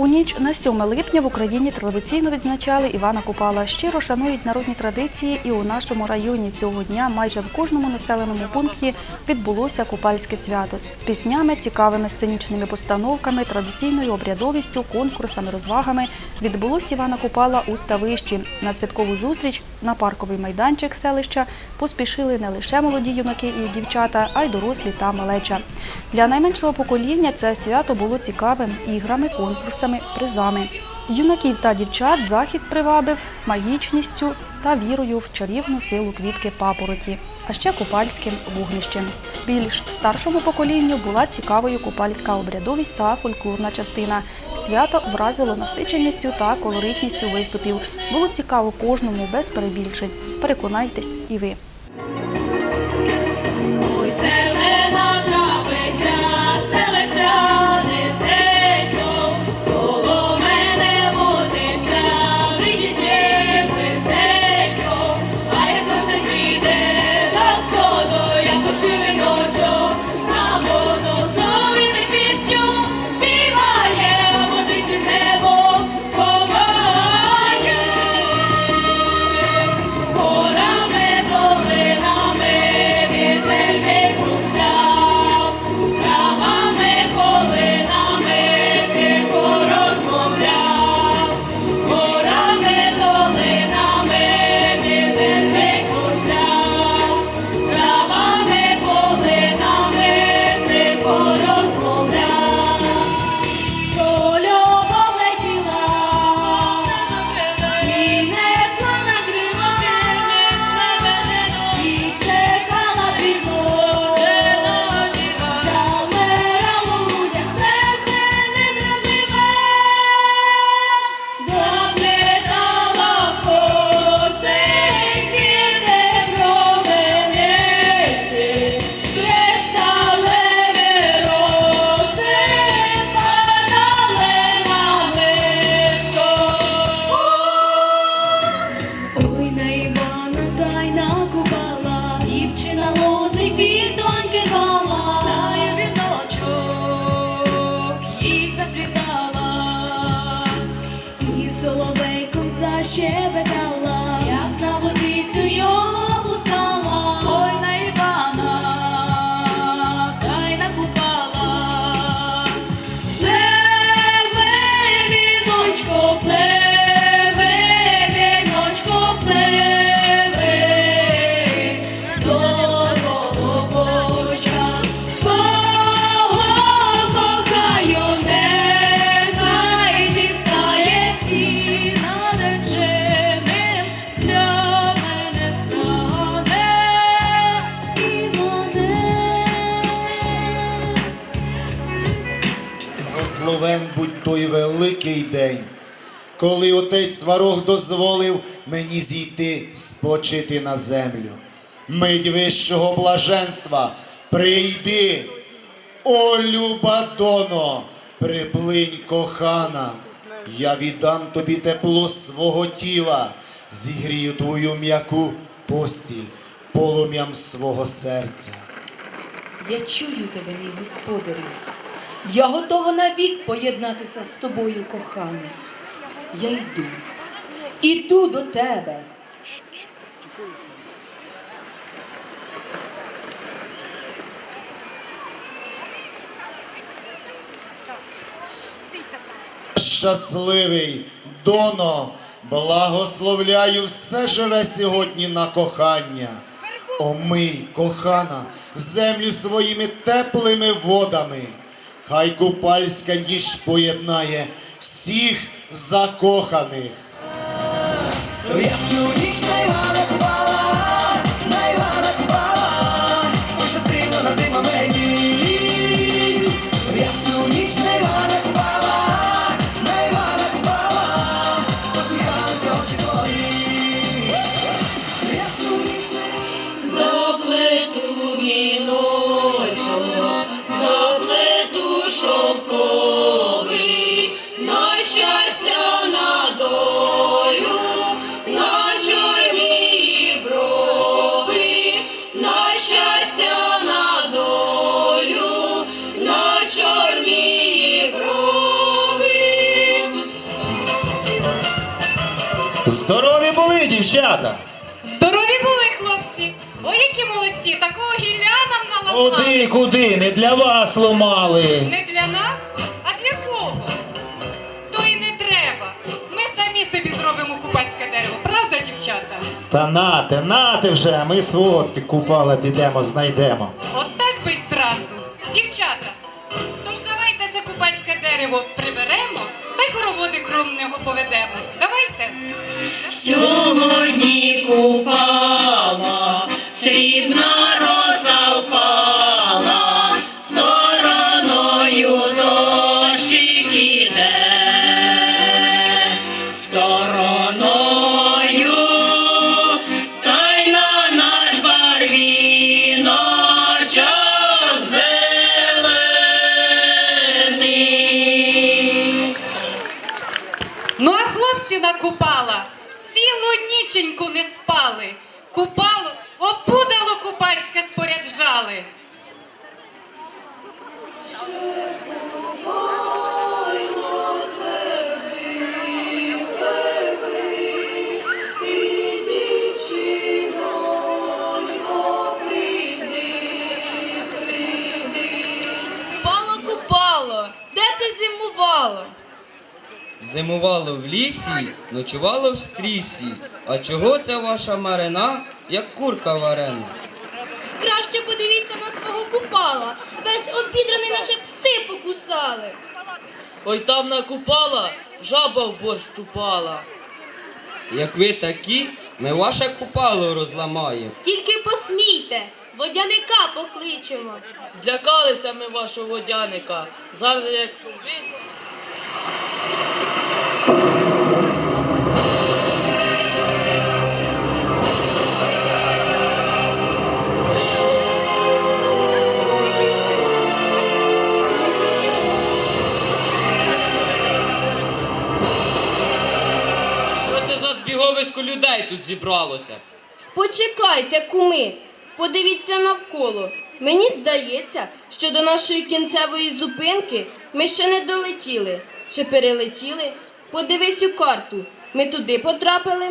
У ніч на 7 липня в Україні традиційно відзначали Івана Купала. Щиро шанують народні традиції, і у нашому районі цього дня майже в кожному населеному пункті відбулося купальське свято з піснями, цікавими сценічними постановками, традиційною обрядовістю, конкурсами, розвагами. Відбулось Івана Купала у Ставищі. На святкову зустріч на парковий майданчик селища поспішили не лише молоді юнаки і дівчата, а й дорослі та малеча. Для найменшого покоління це свято було цікавим іграми, конкурсами, призами. Юнаків та дівчат захід привабив магічністю та вірою в чарівну силу квітки папороті, а ще купальським вогнищем. Більш старшому поколінню була цікавою купальська обрядовість та фольклорна частина. Свято вразило насиченістю та колоритністю виступів. Було цікаво кожному без перебільшень. Переконайтесь і ви. Коли отець Сварог дозволив мені зійти спочити на землю. Мить вищого блаженства прийди, о люба доно, приплинь кохана, я віддам тобі тепло свого тіла, зігрію твою м'яку постіль полум'ям свого серця. Я чую тебе, мій господарю. Я готова навік поєднатися з тобою, коханий. Я йду, іду до тебе. щасливий, доно, благословляю все живе сьогодні на кохання. Омий, кохана, землю своїми теплими водами. Хай купальська ніч поєднає всіх закоханих. Ясну ніч були! Здорові були, хлопці! Ой, які молодці! Такого гілля нам наламали! Куди, куди? Не для вас ломали. Не для нас, а для кого? То і не треба. Ми самі собі зробимо купальське дерево, правда, дівчата? Та нате, нате вже, ми свого купала підемо, знайдемо. От так би й зразу. Дівчата, тож давайте це купальське дерево приберемо Сьогодні купала, Зимувало в лісі, ночувало в стрісі. А чого це ваша марина, як курка варена? Краще подивіться на свого купала. Весь обідраний, наче пси покусали. Ой там накупала, жаба в борщ чупала. Як ви такі, ми ваше купало розламаємо. Тільки посмійте, водяника покличемо. Злякалися ми вашого водяника. Зараз як свист. Збіговисько людей тут зібралося? Почекайте, куми, подивіться навколо. Мені здається, що до нашої кінцевої зупинки ми ще не долетіли. Чи перелетіли? Подивись у карту. Ми туди потрапили.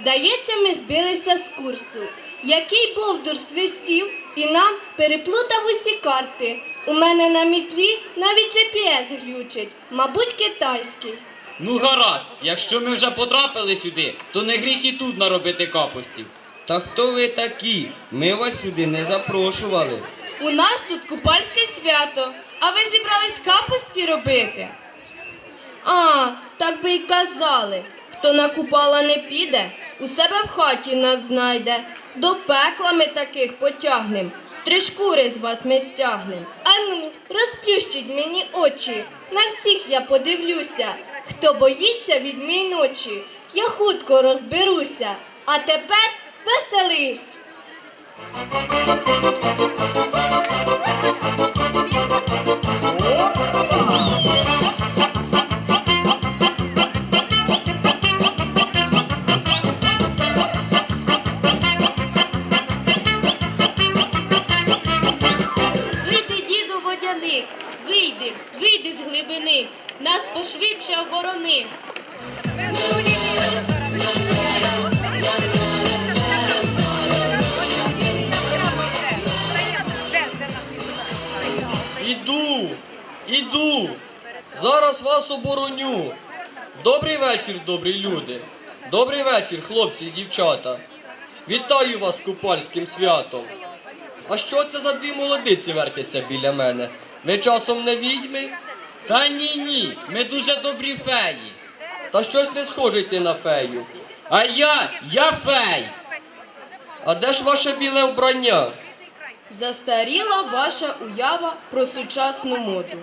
Здається, ми збилися з курсу. Який бовдур свистів і нам переплутав усі карти. У мене на мітлі навіть GPS глючить, мабуть, китайський. Ну гаразд, якщо ми вже потрапили сюди, то не гріх і тут наробити капустів. Та хто ви такі? Ми вас сюди не запрошували. У нас тут купальське свято, а ви зібрались капості робити? А, так би й казали. Хто на купала не піде, у себе в хаті нас знайде. До пекла ми таких потягнем. Три шкури з вас ми стягнем. Ану, розплющіть мені очі. На всіх я подивлюся. Хто боїться від мій ночі, я хутко розберуся. А тепер веселись. Вечір, хлопці і дівчата. Вітаю вас купальським святом. А що це за дві молодиці вертяться біля мене? Ви часом не відьми? Та ні, ні, ми дуже добрі феї. Та щось не схожий ти на фею. А я, я фей. А де ж ваше біле вбрання? Застаріла ваша уява про сучасну моду.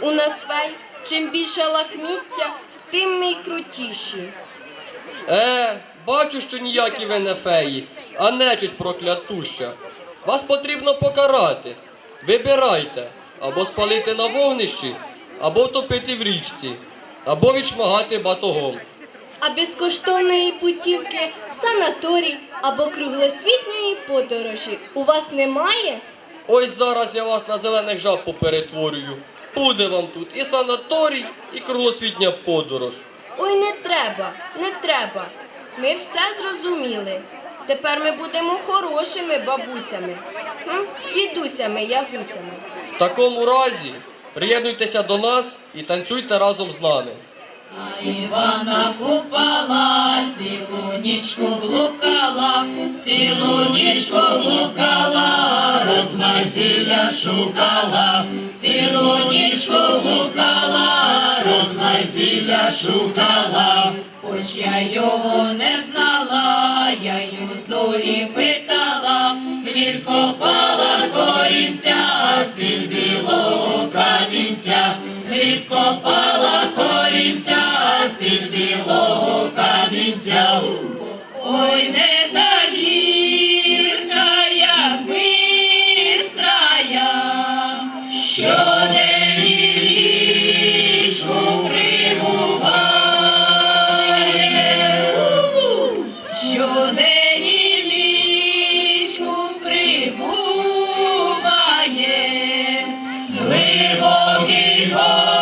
У нас фей, чим більше лахміття, тим ми крутіші. Е, бачу, що ніякі ви не феї, а нечисть проклятуща. Вас потрібно покарати. Вибирайте або спалити на вогнищі, або втопити в річці, або відшмагати батогом. А безкоштовної путівки в санаторій або круглосвітньої подорожі у вас немає? Ось зараз я вас на зелених жаб поперетворюю. Буде вам тут і санаторій, і кругосвітня подорож. Ой, не треба, не треба. Ми все зрозуміли. Тепер ми будемо хорошими бабусями, дідусями, ягусями. В такому разі приєднуйтеся до нас і танцюйте разом з нами. Івана купала, цілу нічку блукала, цілу нічку блукала, розмазілля шукала, цілу нічку блукала, розмазілля шукала. Хоч я його не знала, я й зорі питала, відкопала корінця з-під білого камінця, відкопала корінця з-під білого камінця. Ой, не та гірка, як бистрая, що не річку прибуває, щодень лічку прибуває, глибокий корінь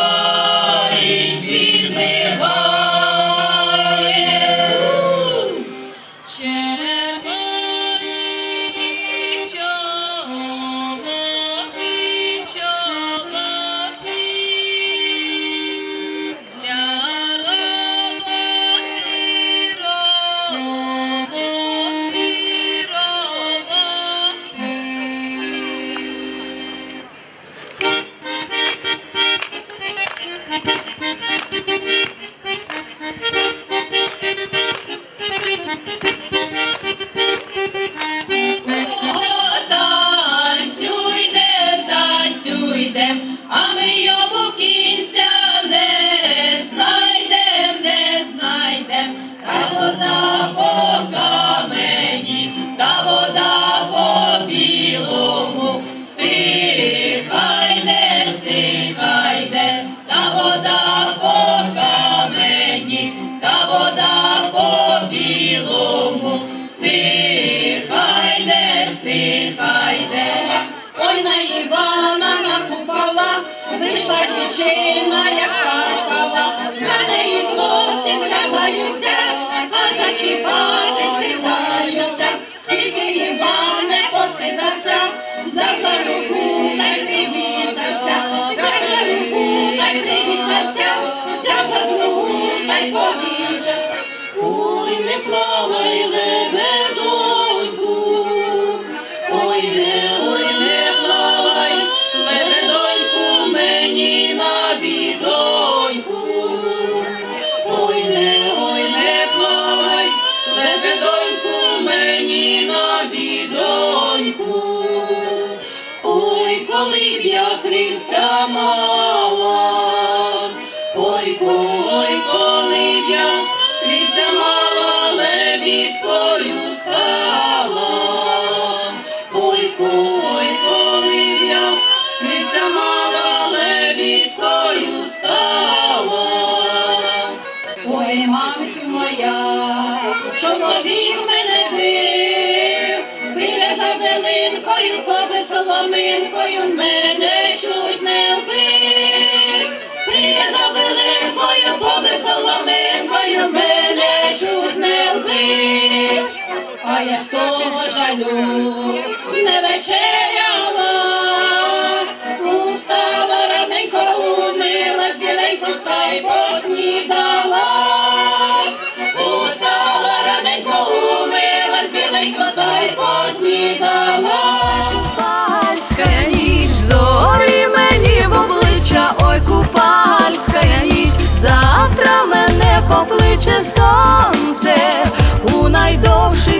не вечеряла, устала раненько, умилась біленько, та й поснідала. Устала раненько, умилась біленько, та й поснідала. Купальська ніч, зорі мені в обличчя, ой, купальська ніч, завтра мене покличе сонце у найдовший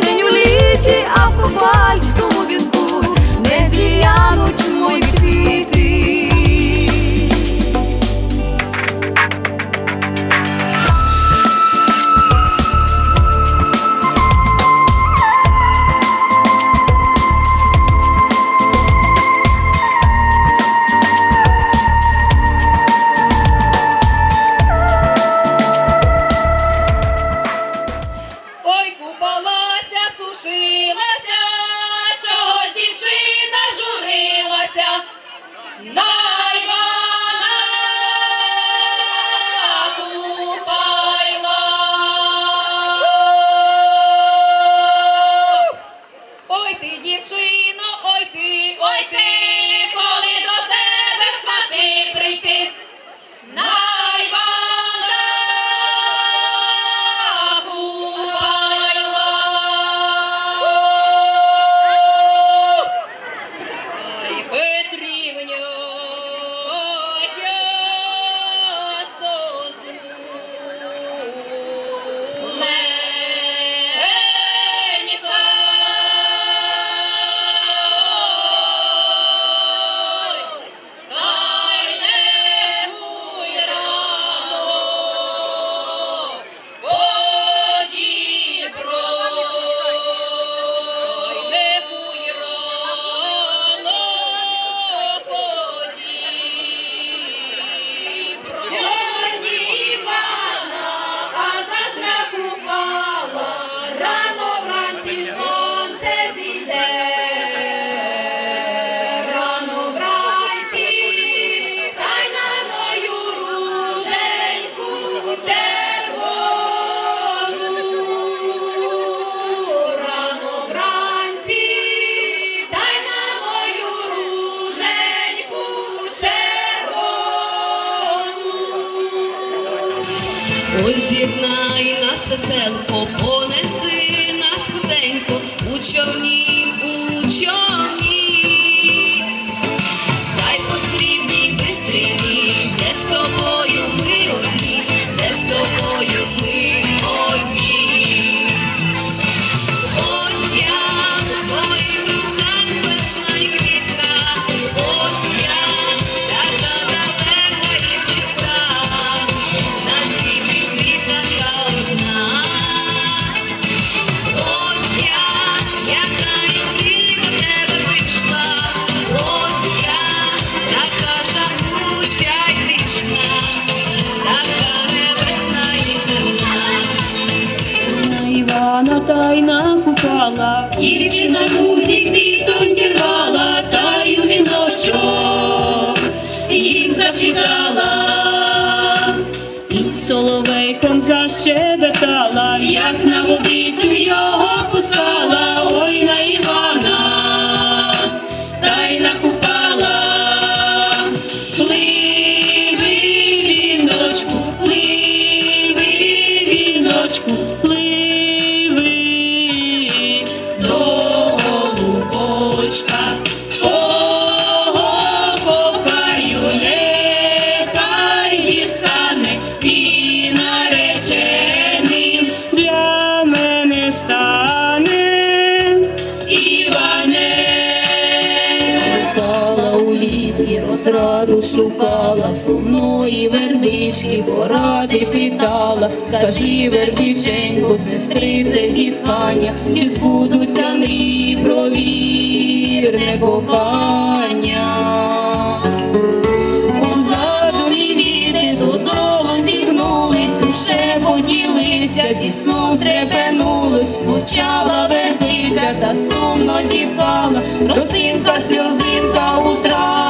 і соловейком защебетала, як на водицю його пускала. впала, в сумної вернички поради питала, скажи, вербіченьку, сестрице зітхання, чи збудуться мрії про вірне кохання. У задумі віти додолу зігнулись, уше поділися, зі сном стрепенулись, почала вертися та сумно зітхала, росинка, сльозинка утра.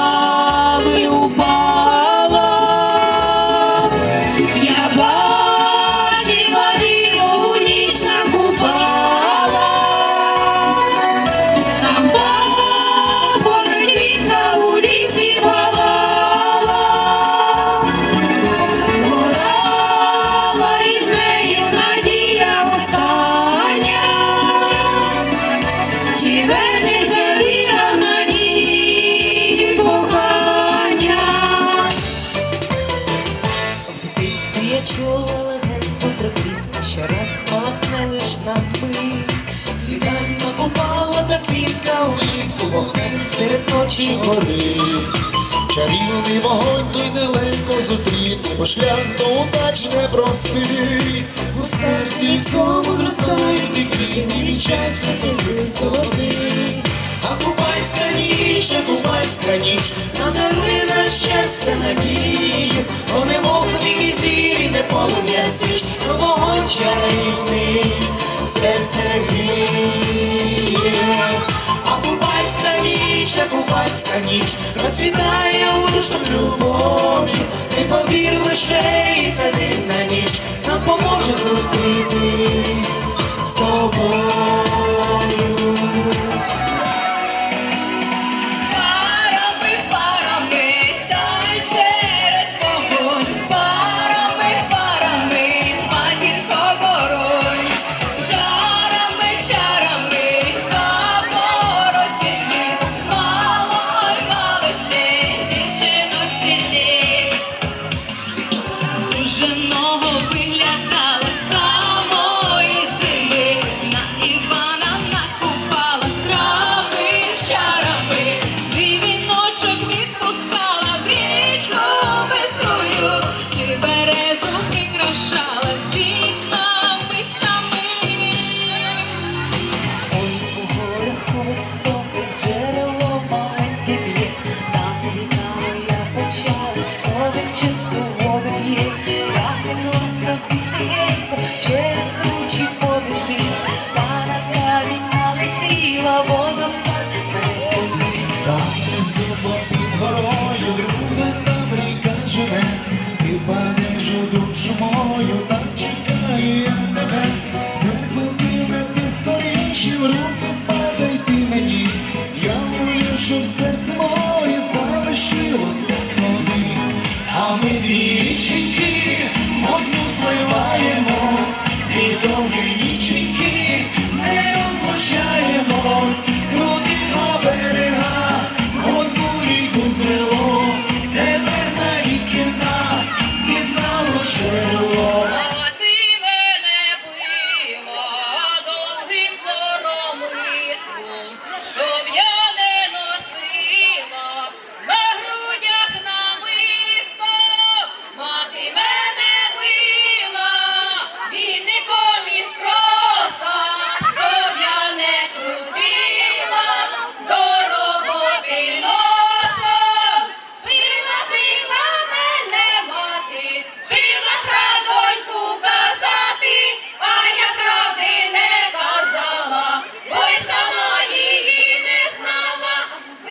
шлях до удачі непростий, у серці людському зростають і квітні від щастя тобі золотий. А кубайська ніч, а кубайська ніч, нам дарує на щастя надію, О, немов і звірі, не полум'я свіч, нового чарівний серце гріє ніч, як кубанська ніч, розпітає лишом любові, ти повір лише і за на ніч нам поможе зустрітись з тобою.